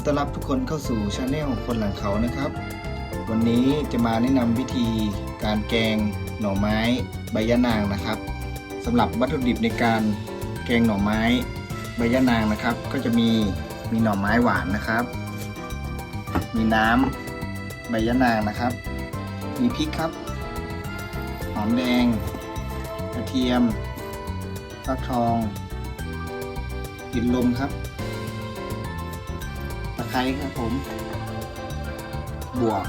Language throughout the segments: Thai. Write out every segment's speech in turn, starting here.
ยินดีต้อนรับทุกคนเข้าสู่ช anel คนหลังเขานะครับ วันนี้จะมาแนะนำวิธีการแกงหน่อไม้ใบยะนางนะครับสำหรับวัตถุดิบในการแกงหน่อไม้ใบยะนางนะครับ ก็จะมีมีหน่อไม้หวานนะครับ มีน้ำใบยะนางนะครับ มีพริกครับหอมแดง กระเทียมฟักทองกลิ่นลมครับ ไคร้ครับผม บวก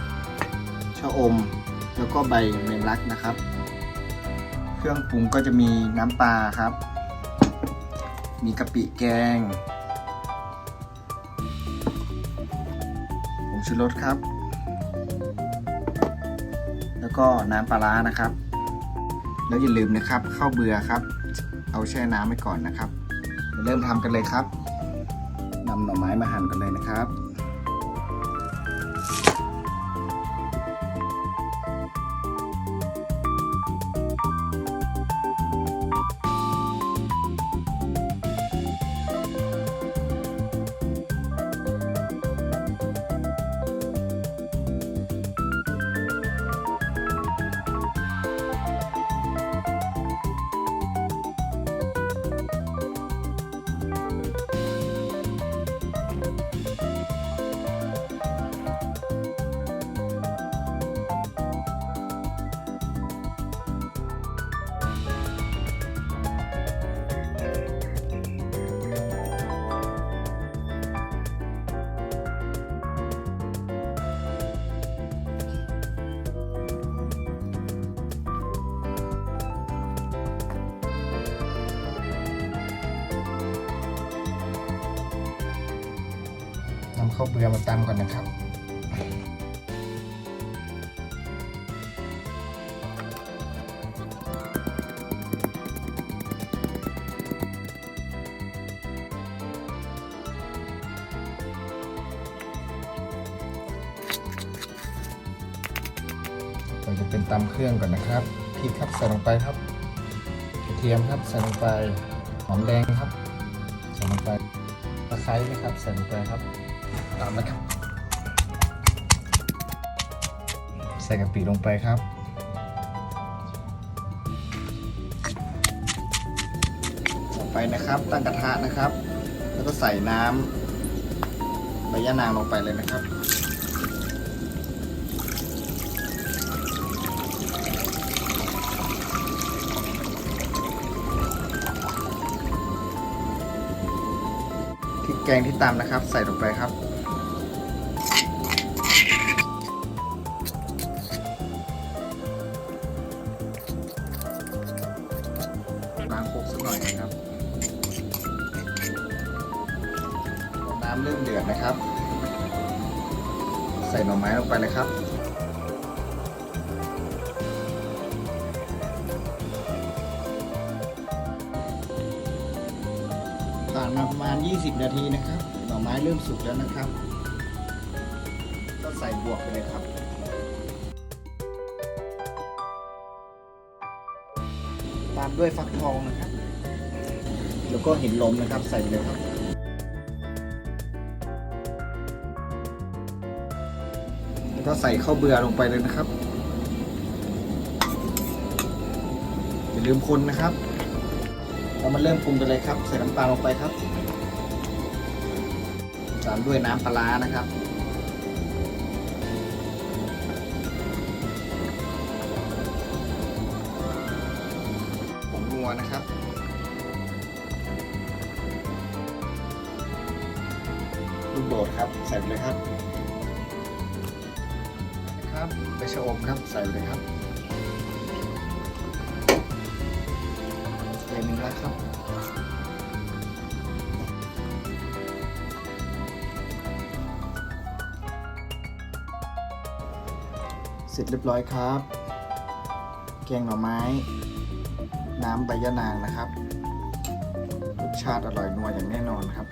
ชะอม แล้วก็ใบเมลักนะครับ เครื่องปรุงก็จะมีน้ำปลาครับ มีกะปิแกงผงชูรสครับ แล้วก็น้ำปลาร้านะครับ แล้วอย่าลืมนะครับข้าวเบื่อครับ เอาแช่น้ำไว้ก่อนนะครับ เริ่มทำกันเลยครับนำหน่อไม้มาหั่นกันเลยนะครับ นำข้าวเบื่อมาตำก่อนนะครับเราจะเป็นตำเครื่องก่อนนะครับพริกครับใส่ลงไปครับกระเทียมครับใส่ลงไปหอมแดงครับใส่ลงไปตะไคร้นะครับใส่ลงไปครับ ตามนะครับ ใส่กะปิลงไปครับต่อไปนะครับ ตั้งกระทะนะครับ แล้วก็ใส่น้ำใบยะนางลงไปเลยนะครับพริกแกงที่ตามนะครับ ใส่ลงไปครับ หน่อยนะครับน้ำเริ่มเดือดนะครับ ใส่หน่อไม้ลงไปเลยครับผ่านมาประมาณ 20 นาทีนะครับ หน่อไม้เริ่มสุกแล้วนะครับ ก็ใส่บวกไปเลยครับ ตามด้วยฟักทองนะครับ แล้วก็เห็นลมนะครับใส่เลยครับ แล้วก็ใส่ข้าวเบื่อลงไปเลยนะครับอย่าลืมคนนะครับ เรามาเริ่มปรุงกันเลยครับ ใส่น้ำตาลลงไปครับตามด้วยน้ำปลาร้านะครับ ลูกโดดครับ ใส่ไปเลยครับครับไปชะอมครับใส่ไปเลยครับใส่หนึ่งแล้วครับเสร็จเรียบร้อยครับ แกงหน่อไม้ น้ำใบยะนางนะครับ รสชาติอร่อยนัวอย่างแน่นอนครับ